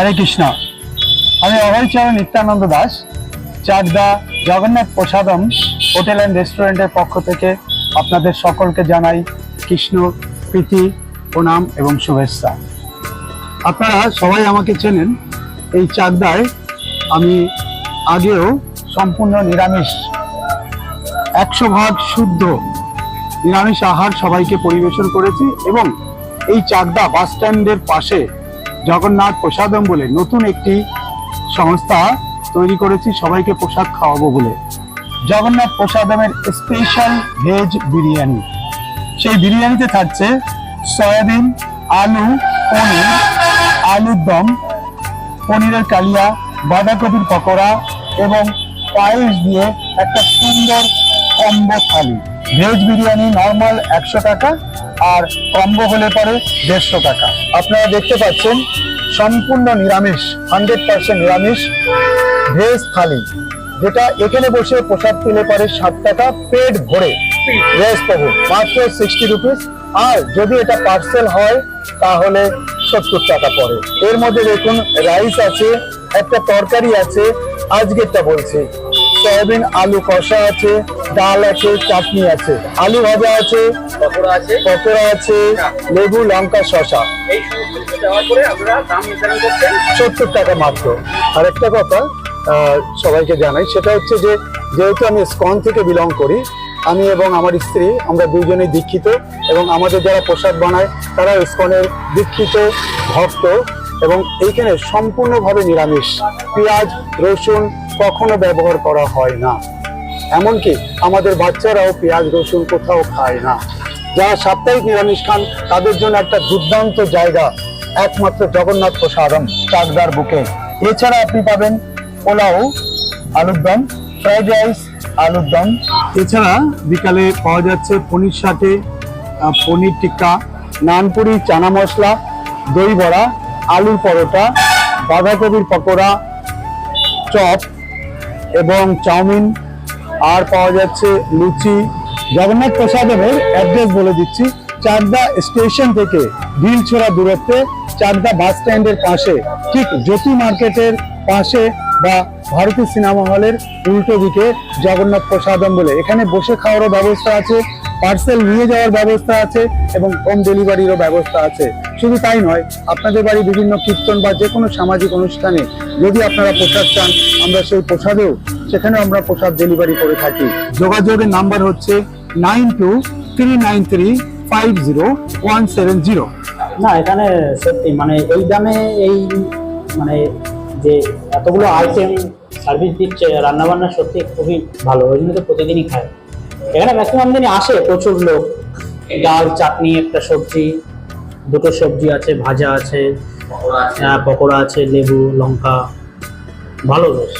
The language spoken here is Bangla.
হরে কৃষ্ণ। আমি অভয়চরণ নিত্যানন্দ দাস, চাকদা জগন্নাথ প্রসাদম হোটেল অ্যান্ড রেস্টুরেন্টের পক্ষ থেকে আপনাদের সকলকে জানাই কৃষ্ণ, প্রীতি, প্রণাম এবং শুভেচ্ছা। আপনারা সবাই আমাকে চেনেন, এই চাকদায় আমি আগেও সম্পূর্ণ নিরামিষ, একশো ভাগ শুদ্ধ নিরামিষ আহার সবাইকে পরিবেশন করেছি এবং এই চাকদা বাস স্ট্যান্ডের পাশে জগন্নাথ প্রসাদম বলে নতুন একটি সংস্থা তৈরি করেছি, সবাইকে প্রসাদ খাওয়াবো বলে। জগন্নাথ প্রসাদমের স্পেশাল ভেজ বিরিয়ানি। সেই বিরিয়ানিতে থাকছে সয়াবিন, আলু, পনির, আলুর দম, পনিরের কালিয়া, বাঁধাকপির পকোড়া এবং পায়েস দিয়ে একটা সুন্দর combo thali. Veg biryani normal একশো টাকা আর কম্বো হলে পরে দেড়শো টাকা। আপনারা দেখতে পাচ্ছেন, সম্পূর্ণ নিরামিষ, হান্ড্রেড পার্সেন্ট নিরামিষ, ভেজ থালি, যেটা এখানে বসে প্রসাদ পেলে পরে ষাট টাকা পেট ভরে। ভেজ পাবো মাত্র সিক্সটি রুপিস আর যদি এটা পার্সেল হয়, তাহলে সত্তর টাকা পড়ে এর মধ্যে দেখুন রাইস আছে, একটা তরকারি আছে, আজকেরটা বলছি। সয়াবিন আলু কষা আছে ডাল আছে চাটনি আছে। আলু ভাজা আছে পকোড়া আছে। লেবু লঙ্কা করছেন। সত্তর টাকা মাত্র। আর একটা কথা সবাইকে জানাই সেটা হচ্ছে যে যেহেতু আমি স্কন থেকে বিলং করি আমি এবং আমার স্ত্রী আমরা দুজনেই দীক্ষিত এবং আমাদের যারা প্রসাদ বানায় তারা স্কনের দীক্ষিত ভক্ত। এবং এইখানে সম্পূর্ণভাবে নিরামিষ। পেঁয়াজ, রসুন কখনো ব্যবহার করা হয় না। এমনকি আমাদের বাচ্চারাও পেঁয়াজ, রসুন কোথাও খায় না। যারা সাপ্তাহিক নিরামিষ খান, তাদের জন্য একটা দুর্দান্ত জায়গা একমাত্র জগন্নাথ প্রসাদম চাকদার বুকে। এছাড়া আপনি পাবেন পোলাও, আলুর দম, ফ্রাইড রাইস, আলুর দম। এছাড়া বিকালে পাওয়া যাচ্ছে পনির সাথে পনির টিক্কা, নানপুরি, চানা মশলা, দই বড়া আলুর পরোটা, বাঁধাকপির পকোড়া, চপ এবং চাউমিন। আর পাওয়া যাচ্ছে লুচি। জগন্নাথ প্রসাদমের অ্যাড্রেস বলে দিচ্ছি, চাকদা স্টেশন থেকে ঢিলছোড়া দূরত্বে, চাকদা বাস স্ট্যান্ডের পাশে। ঠিক জ্যোতি মার্কেটের পাশে বা ভারতী সিনেমা হলের উল্টো দিকে জগন্নাথ প্রসাদম বলে। এখানে বসে খাওয়ারও ব্যবস্থা আছে পার্সেল নিয়ে যাওয়ার ব্যবস্থা আছে এবং হোম ডেলিভারিরও ব্যবস্থা আছে। শুধু তাই নয়, আপনাদের বাড়ি বিভিন্ন কীর্তন বা যে কোনো সামাজিক অনুষ্ঠানে যদি আপনারা প্রসাদ চান, আমরা সেই প্রসাদেও সেখানে আমরা প্রসাদ ডেলিভারি করে থাকি। যোগাযোগের নাম্বার হচ্ছে nine two three nine three five zero one seven zero. না, এখানে সত্যি মানে এই দামে এই মানে যে এতগুলো আইটেম সার্ভিস দিচ্ছে, রান্নাবান্না সত্যি খুবই ভালো, ওই জন্য তো প্রতিদিনই খায়। এখানে ম্যাক্সিমাম দিনই আসে প্রচুর লোক। ডাল চাটনি একটা সবজি দুটো সবজি আছে ভাজা আছে পকোড়া আছে। পকোড়া আছে লেবু লঙ্কা ভালো বেশ।